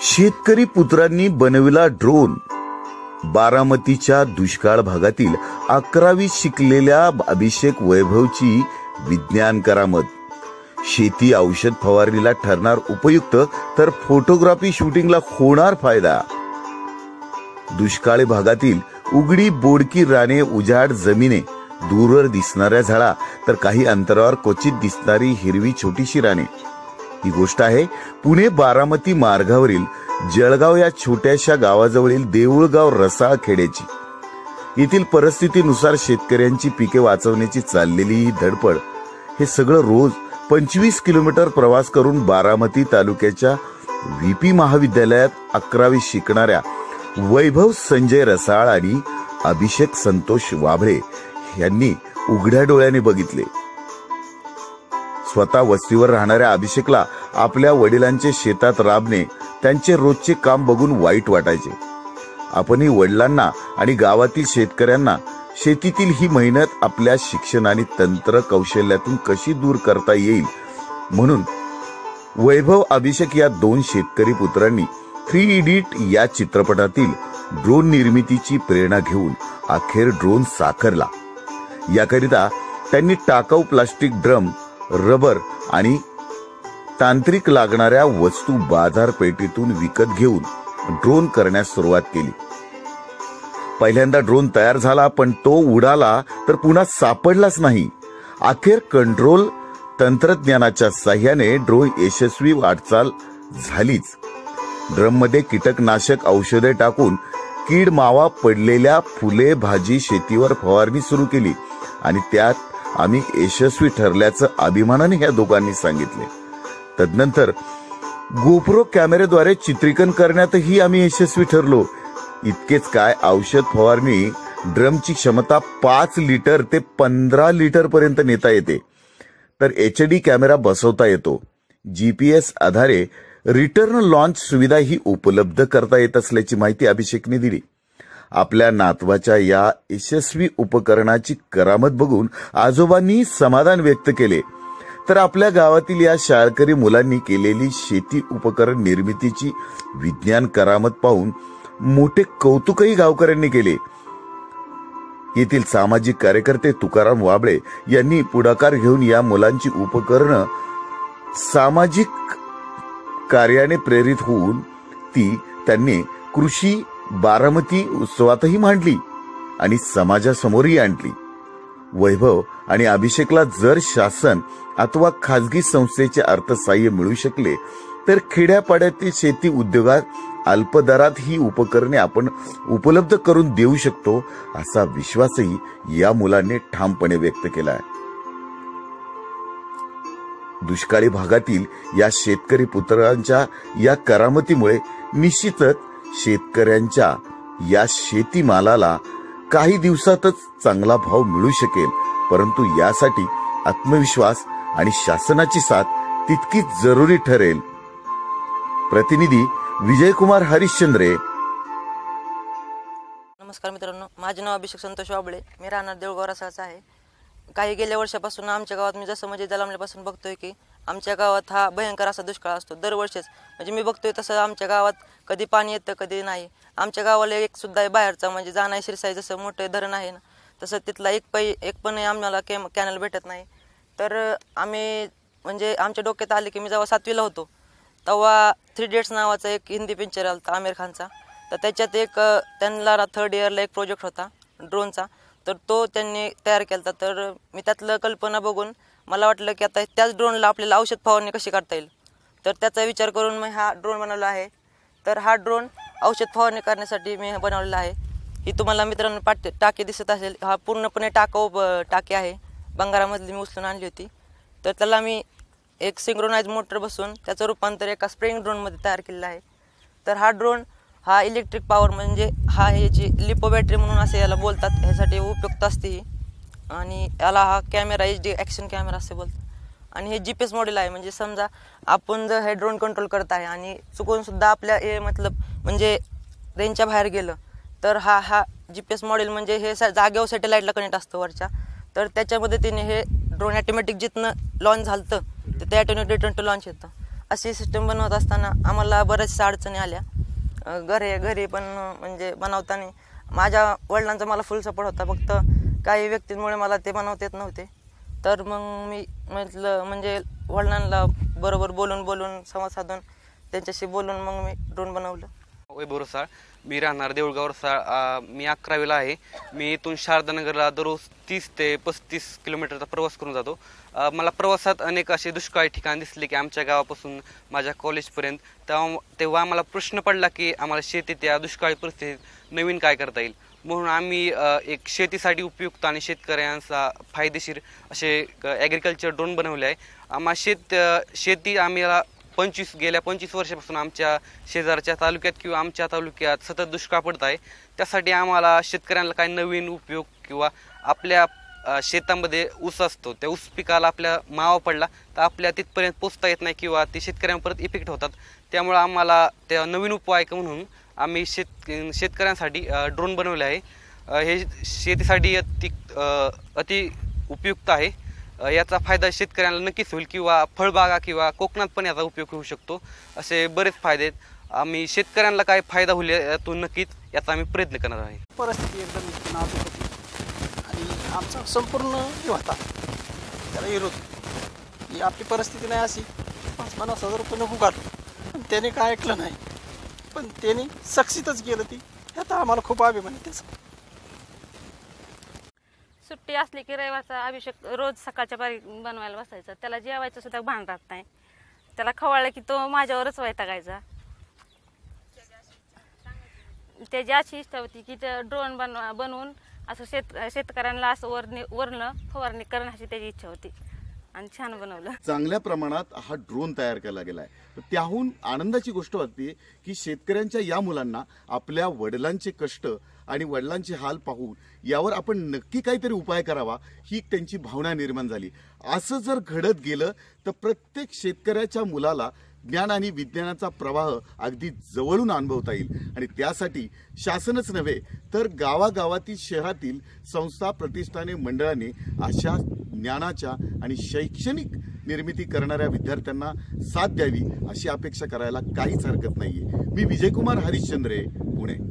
शेतकरी पुत्रांनी बनविला ड्रोन. बारामतीच्या दुष्काळ भागातील अकरावी शिकलेल्या अभिषेक वैभवची विज्ञान करामत. शेती औषध फवारणीला ठरणार उपयुक्त तर फोटोग्राफी शूटिंगला होणार फायदा. दुष्काळी भागातील उघडी बोडकी राने उजाड जमिने दूरवर दिसणाऱ्या झाडा तर काही अंतरावर क्वचित दिसणारी हिरवी छोटीशी राणे. ही गोष्ट आहे. पुणे बारामती मार्गावरील जळगाव या छोट्याशा गावाजवळील देऊळगाव रसाळ खेड्याची येथील परिस्थितीनुसार शेतकऱ्यांची पिके वाचवण्याची चाललेली ही धडपड हे सगळं रोज पंचवीस किलोमीटर प्रवास करून बारामती तालुक्याच्या व्हीपी महाविद्यालयात अकरावी शिकणाऱ्या वैभव संजय रसाळ आणि अभिषेक संतोष वाभळे यांनी उघड्या डोळ्याने बघितले. स्वतः वस्तीवर राहणाऱ्या अभिषेकला आपल्या वडिलांचे शेतात राबणे त्यांचे रोजचे काम बघून वाईट वाटायचे. आपणही वडिलांना आणि गावातील शेतकऱ्यांना शेतीतील ही मेहनत आपल्या शिक्षण आणि तंत्र कौशल्यातून कशी दूर करता येईल? म्हणून वैभव अभिषेक या दोन शेतकरी पुत्रांनी थ्री इडिट या चित्रपटातील ड्रोन निर्मितीची प्रेरणा घेऊन अखेर ड्रोन साखरला. याकरिता त्यांनी टाकाऊ प्लास्टिक ड्रम रबर आणि तांत्रिक लागणाऱ्या वस्तू बाजारपेठेतून विकत घेऊन ड्रोन करण्यास सुरुवात केली. पहिल्यांदा ड्रोन तयार झाला पण तो उडाला तर पुन्हा सापडलाच नाही. अखेर कंट्रोल तंत्रज्ञानाच्या साह्याने ड्रोन यशस्वी वाटचाल झालीच. ड्रममध्ये कीटकनाशक औषधे टाकून कीड मावा पडलेल्या फुले भाजी शेतीवर फवारणी सुरू केली आणि त्यात आम्ही यशस्वी ठरल्याचं अभिमानाने ह्या दोघांनी सांगितले. तदनंतर गोप्रो कॅमेऱ्याद्वारे चित्रीकरण करण्यातही आम्ही यशस्वी ठरलो. इतकेच काय औषध फवारणी ड्रमची क्षमता पाच लिटर ते पंधरा लिटर पर्यंत नेता येते. तर एच डी कॅमेरा बसवता येतो. जीपीएस आधारे रिटर्न लॉन्च सुविधा ही उपलब्ध करता येत असल्याची माहिती अभिषेकने दिली. आपल्या नातवाच्या या यशस्वी उपकरणाची करामत बघून आजोबांनी समाधान व्यक्त केले. तर आपल्या गावातील या शाळकरी मुलांनी केलेली शेती उपकरण निर्मितीची विज्ञान करामत पाहून मोठे कौतुकही गावकऱ्यांनी केले. येथील सामाजिक कार्यकर्ते तुकाराम वाबळे यांनी पुढाकार घेऊन या मुलांची उपकरणं सामाजिक कार्याने प्रेरित होऊन ती त्यांनी कृषी बारामती उत्सवातही मांडली आणि समाजासमोरही आणली. वैभव आणि अभिषेकला जर शासन अथवा खाजगी संस्थेचे अर्थसहाय्य मिळू शकले तर खेड्यापाड्यातील शेती उद्योगात अल्पदरात ही उपकरणे आपण उपलब्ध करून देऊ शकतो असा विश्वासही या मुलांनी ठामपणे व्यक्त केला आहे दुष्काळी भागातील या शेतकरी पुत्रांच्या या करामतीमुळे निश्चितच शेतकऱ्यांच्या या शेतीमालाला काही दिवसातच चांगला भाव मिळू शकेल. परंतु यासाठी आत्मविश्वास आणि शासनाची साथ तितकीच जरुरी ठरेल. प्रतिनिधी विजयकुमार हरिश्चंद्रे. नमस्कार मित्रांनो माझे नाव अभिषेक संतोष वाबळे. मी राहणार देऊळगाव रसाचा आहे. काही गेल्या वर्षापासून आमच्या गावात मी जसं म्हणजे दलामल्यापासून बघतोय की आमच्या गावात हा भयंकर असा दुष्काळ असतो दरवर्षीच. म्हणजे मी बघतोय तसं आमच्या गावात कधी पाणी येतं कधी नाही. आमच्या गावाला एक सुद्धा बाहेरचा म्हणजे जाणाय शिरसाई जसं मोठं धरण आहे ना तसं तिथला एक पै एक पण आम्हाला कॅम कॅनल भेटत नाही. तर आम्ही म्हणजे आमच्या डोक्यात आले की मी जेव्हा सातवीला होतो तेव्हा थ्री डेट्स नावाचा एक हिंदी पिक्चर आला होता आमिर खानचा. तर त्याच्यात एक त्यांना थर्ड इयरला एक प्रोजेक्ट होता ड्रोनचा तर तो त्यांनी तयार केला होता तर मी त्यातलं कल्पना बघून मला वाटलं की आता त्याच ड्रोनला आपल्याला औषध फवारणी कशी करता येईल? तर त्याचा विचार करून मी हा ड्रोन बनवला आहे. तर हा ड्रोन औषध फवारणी करण्यासाठी मी बनवलेला आहे. ही तुम्हाला मित्रांनो पाट टाकी दिसत असेल. हा पूर्णपणे टाकाऊ टाकी आहे. बंगारामधली मी उचलून आणली होती. तर त्याला मी एक सिंक्रोनाइज मोटर बसून त्याचं रूपांतर एका स्प्रिंग ड्रोनमध्ये तयार केलेलं आहे. तर हा ड्रोन हा इलेक्ट्रिक पॉवर म्हणजे हा ह्याची लिपो बॅटरी म्हणून असे याला बोलतात ह्यासाठी उपयुक्त असते ही. आणि याला हा camera H D action camera असे बोलतात. आणि हे जी पी एस मॉडेल आहे. म्हणजे समजा आपण जर हे ड्रोन कंट्रोल करत आहे आणि चुकून सुद्धा आपल्या हे मतलब म्हणजे रेंजच्या बाहेर गेलं तर हा हा जी पी एस मॉडेल म्हणजे हे स जागेवर सॅटेलाईटला कनेक्ट असतं वरच्या. तर त्याच्या मदतीने हे ड्रोन ॲटोमॅटिक जिथनं लॉन्च झालं तर ते ॲटोमॅटिक रिटर्न टू लॉन्च येतं. अशी सिस्टम बनवत असताना आम्हाला बऱ्याचशा अडचणी आल्या. घरे घरी घरी पण म्हणजे बनवताना माझ्या वडिलांचा मला फुल सपोर्ट होता. फक्त काही व्यक्तींमुळे मला ते बनवता येत नव्हते. तर मग मी म्हटलं म्हणजे वडिलांना बरोबर बोलून बोलून संवाद साधून त्यांच्याशी बोलून मग मी ड्रोन बनवलं. वैभव रसाळ मी राहणार देऊळगाव रसाळ मी अकरावीला आहे. मी इथून शारदानगरला दररोज तीस ते पस्तीस किलोमीटरचा प्रवास करून जातो. मला प्रवासात अनेक असे दुष्काळी ठिकाण दिसले की आमच्या गावापासून माझ्या कॉलेजपर्यंत. तेव्हा तेव्हा आम्हाला प्रश्न पडला की आम्हाला शेतीत या दुष्काळी परिस्थितीत नवीन काय करता येईल? म्हणून आम्ही एक शेतीसाठी उपयुक्त आणि शेतकऱ्यांचा फायदेशीर असे ॲग्रिकल्चर ड्रोन बनवले आहे. आम्हा शेत शेती आम्हाला पंचवीस गेल्या पंचवीस वर्षापासून आमच्या शेजारच्या तालुक्यात किंवा आमच्या तालुक्यात सतत दुष्काळ पडत आहे. त्यासाठी आम्हाला शेतकऱ्यांना काही नवीन उपयोग किंवा आपल्या शेतामध्ये ऊस असतो त्या ऊस पिकाला आपल्या मावा पडला तर आपल्या तिथपर्यंत पोचता येत नाही किंवा ते शेतकऱ्यांपर्यंत इफेक्ट होतात. त्यामुळं आम्हाला त्या नवीन उपाय म्हणून आम्ही शेत शेतकऱ्यांसाठी ड्रोन बनवले आहे. हे शेतीसाठी अति अति उपयुक्त आहे. याचा फायदा शेतकऱ्यांना नक्कीच होईल किंवा फळबागा किंवा कोकणात पण याचा उपयोग होऊ शकतो. असे बरेच फायदे आहेत. आम्ही शेतकऱ्यांना काय फायदा होईल यातून नक्कीच याचा आम्ही प्रयत्न करणार आहे. परिस्थिती एकदम नाजूक होती. आणि आमचा संपूर्ण होता. त्याला विरोध. ही आपली परिस्थिती नाही अशी. पाच पन्नास हजार रुपये नको काढू. पण त्याने काय ऐकलं नाही. पण त्याने सक्सीतच गेलं ती. हे आता आम्हाला खूप अभिमान आहे त्याचा. सुट्टी असली की रविवारचा अभिषेक रोज सकाळच्या पारी बनवायला बसायचा. त्याला जेवायचं सुद्धा भान राहत नाही. त्याला खवळलं की तो माझ्यावरच वैतागायचा त्याची अशी इच्छा होती की ते ड्रोन बनवा बनवून असं शेत शेतकऱ्यांना असं वरणी वरणं फवारणी करण्याची त्याची इच्छा होती. आणि छान बनवलं. चांगल्या प्रमाणात हा ड्रोन तयार केला गेलाय. तर त्याहून आनंदाची गोष्ट वाटते की शेतकऱ्यांच्या या मुलांना आपल्या वडिलांचे कष्ट आणि वडिलांचे हाल पाहून यावर आपण नक्की काहीतरी उपाय करावा ही त्यांची भावना निर्माण झाली. असं जर घडत गेलं तर प्रत्येक शेतकऱ्याच्या मुलाला ज्ञान आणि विज्ञानाचा प्रवाह अगदी जवळून अनुभवता येईल. आणि त्यासाठी शासनच नव्हे तर गावागावातील शहरातील संस्था प्रतिष्ठाने मंडळाने अशा ज्ञानाच्या आणि शैक्षणिक निर्मिती करणाऱ्या विद्यार्थ्यांना साथ द्यावी अशी अपेक्षा करायला काहीच हरकत नाहीये. मी विजयकुमार हरिश्चंद्रे पुणे.